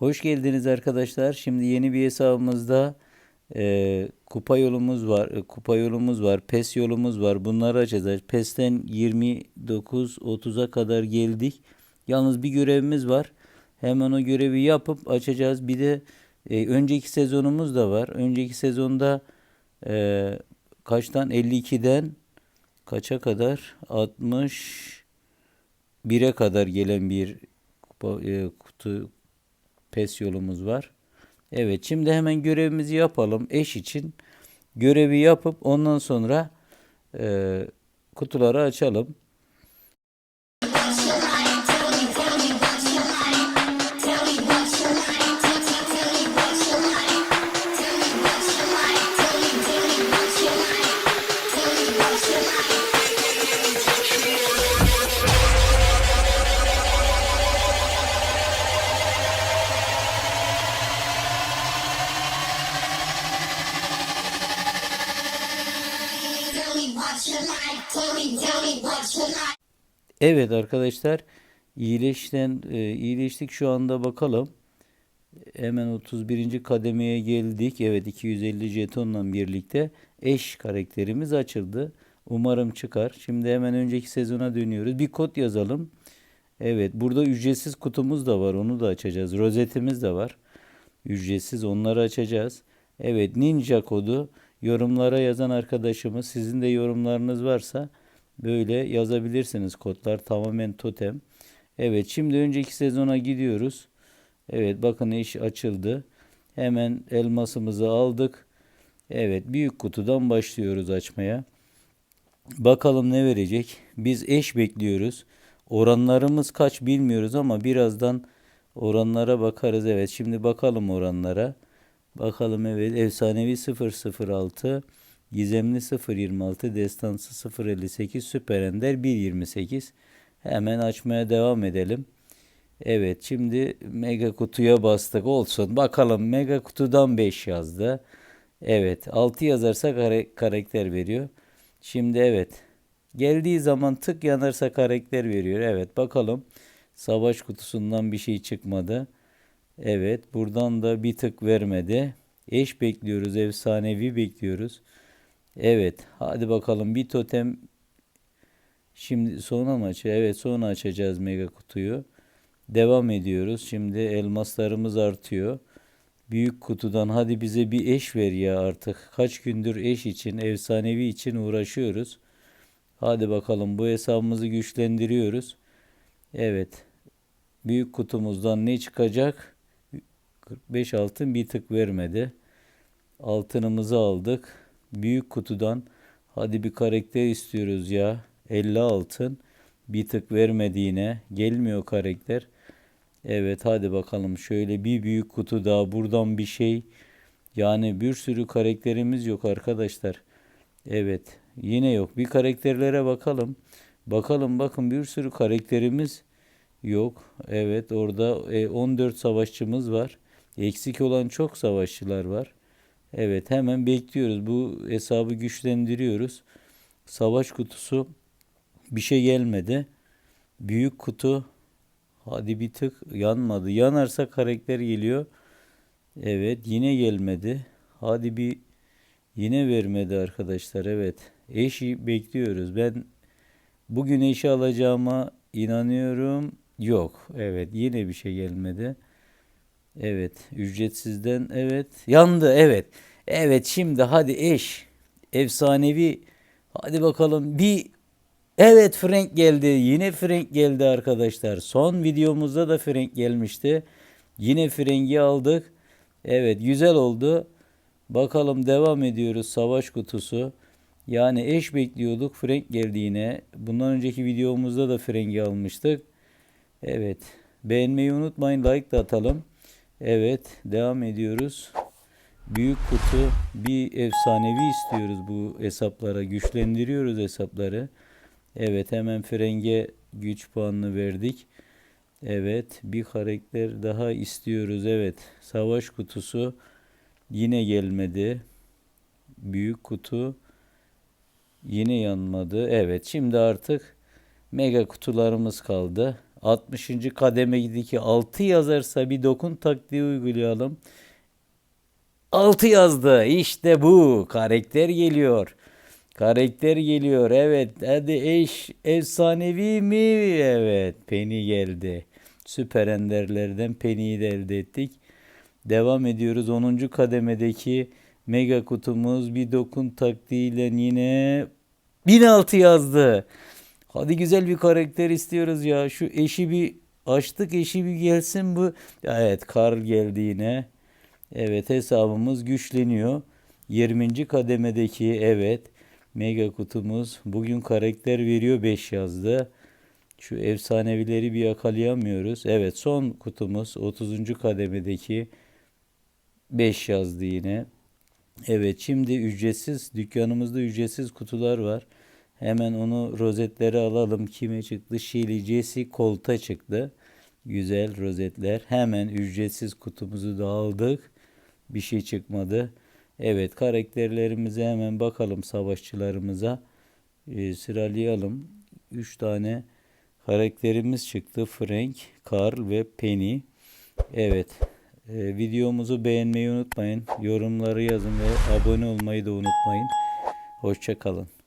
Hoş geldiniz arkadaşlar. Şimdi yeni bir hesabımızda e, kupa yolumuz var, e, kupa yolumuz var, PES yolumuz var. Bunları açacağız. PES'ten 29-30'a kadar geldik. Yalnız bir görevimiz var. Hemen o görevi yapıp açacağız. Bir de e, önceki sezonumuz da var. Önceki sezonda e, kaçtan 52'den kaça kadar 61'e kadar gelen bir kupa, e, kutu pes yolumuz var. Evet şimdi hemen görevimizi yapalım eş için. Görevi yapıp ondan sonra e, kutuları açalım. Evet arkadaşlar iyileşten e, iyileştik şu anda bakalım. Hemen 31. kademeye geldik. Evet 250 jetonla birlikte eş karakterimiz açıldı. Umarım çıkar. Şimdi hemen önceki sezona dönüyoruz. Bir kod yazalım. Evet burada ücretsiz kutumuz da var. Onu da açacağız. Rozetimiz de var. Ücretsiz onları açacağız. Evet ninja kodu yorumlara yazan arkadaşımız sizin de yorumlarınız varsa böyle yazabilirsiniz. Kodlar tamamen totem. Evet şimdi önceki sezona gidiyoruz. Evet bakın iş açıldı. Hemen elmasımızı aldık. Evet büyük kutudan başlıyoruz açmaya. Bakalım ne verecek. Biz eş bekliyoruz. Oranlarımız kaç bilmiyoruz ama birazdan oranlara bakarız. Evet şimdi bakalım oranlara. Bakalım evet efsanevi 006, gizemli 026, destansı 058, süper ender 128. Hemen açmaya devam edelim. Evet şimdi mega kutuya bastık olsun. Bakalım mega kutudan 5 yazdı. Evet 6 yazarsa kare- karakter veriyor. Şimdi evet geldiği zaman tık yanarsa karakter veriyor. Evet bakalım savaş kutusundan bir şey çıkmadı. Evet buradan da bir tık vermedi. Eş bekliyoruz efsanevi bekliyoruz. Evet hadi bakalım bir totem Şimdi sonra mı açacağız? Evet sonra açacağız mega kutuyu. Devam ediyoruz. Şimdi elmaslarımız artıyor. Büyük kutudan hadi bize bir eş ver ya artık. Kaç gündür eş için, efsanevi için uğraşıyoruz. Hadi bakalım bu hesabımızı güçlendiriyoruz. Evet. Büyük kutumuzdan ne çıkacak? 45 altın bir tık vermedi. Altınımızı aldık. Büyük kutudan hadi bir karakter istiyoruz ya. 50 altın. Bir tık vermedi yine. Gelmiyor karakter. Evet hadi bakalım şöyle bir büyük kutu daha buradan bir şey. Yani bir sürü karakterimiz yok arkadaşlar. Evet yine yok. Bir karakterlere bakalım. Bakalım bakın bir sürü karakterimiz yok. Evet orada e, 14 savaşçımız var. Eksik olan çok savaşçılar var. Evet hemen bekliyoruz. Bu hesabı güçlendiriyoruz. Savaş kutusu bir şey gelmedi. Büyük kutu hadi bir tık yanmadı. Yanarsa karakter geliyor. Evet yine gelmedi. Hadi bir yine vermedi arkadaşlar. Evet eşi bekliyoruz. Ben bugün eşi alacağıma inanıyorum. Yok. Evet yine bir şey gelmedi. Evet ücretsizden evet yandı evet. Evet şimdi hadi eş efsanevi hadi bakalım bir Evet Frank geldi. Yine Frank geldi arkadaşlar. Son videomuzda da Frank gelmişti. Yine Frank'i aldık. Evet güzel oldu. Bakalım devam ediyoruz savaş kutusu. Yani eş bekliyorduk. Frank geldi yine. Bundan önceki videomuzda da Frank'i almıştık. Evet. Beğenmeyi unutmayın. Like da atalım. Evet. Devam ediyoruz. Büyük kutu bir efsanevi istiyoruz bu hesaplara. Güçlendiriyoruz hesapları. Evet hemen frenge güç puanını verdik. Evet bir karakter daha istiyoruz. Evet savaş kutusu yine gelmedi. Büyük kutu yine yanmadı. Evet şimdi artık mega kutularımız kaldı. 60. kademedeki 6 yazarsa bir dokun taktiği uygulayalım. 6 yazdı. İşte bu. Karakter geliyor. Karakter geliyor. Evet. Hadi eş efsanevi mi? Evet. Penny geldi. Süper enderlerden Penny'yi de elde ettik. Devam ediyoruz. 10. kademedeki mega kutumuz bir dokun taktiğiyle yine 1006 yazdı. Hadi güzel bir karakter istiyoruz ya. Şu eşi bir açtık eşi bir gelsin bu. Evet Karl geldi yine. Evet hesabımız güçleniyor. 20. kademedeki evet mega kutumuz bugün karakter veriyor 5 yazdı. Şu efsanevileri bir yakalayamıyoruz. Evet son kutumuz 30. kademedeki 5 yazdı yine. Evet şimdi ücretsiz dükkanımızda ücretsiz kutular var. Hemen onu rozetleri alalım. Kime çıktı? Şili Jesse Colt'a çıktı. Güzel rozetler. Hemen ücretsiz kutumuzu da aldık. Bir şey çıkmadı. Evet karakterlerimize hemen bakalım savaşçılarımıza. Ee, sıralayalım. 3 tane karakterimiz çıktı. Frank, Carl ve Penny. Evet. Ee, videomuzu beğenmeyi unutmayın. Yorumları yazın ve abone olmayı da unutmayın. Hoşçakalın.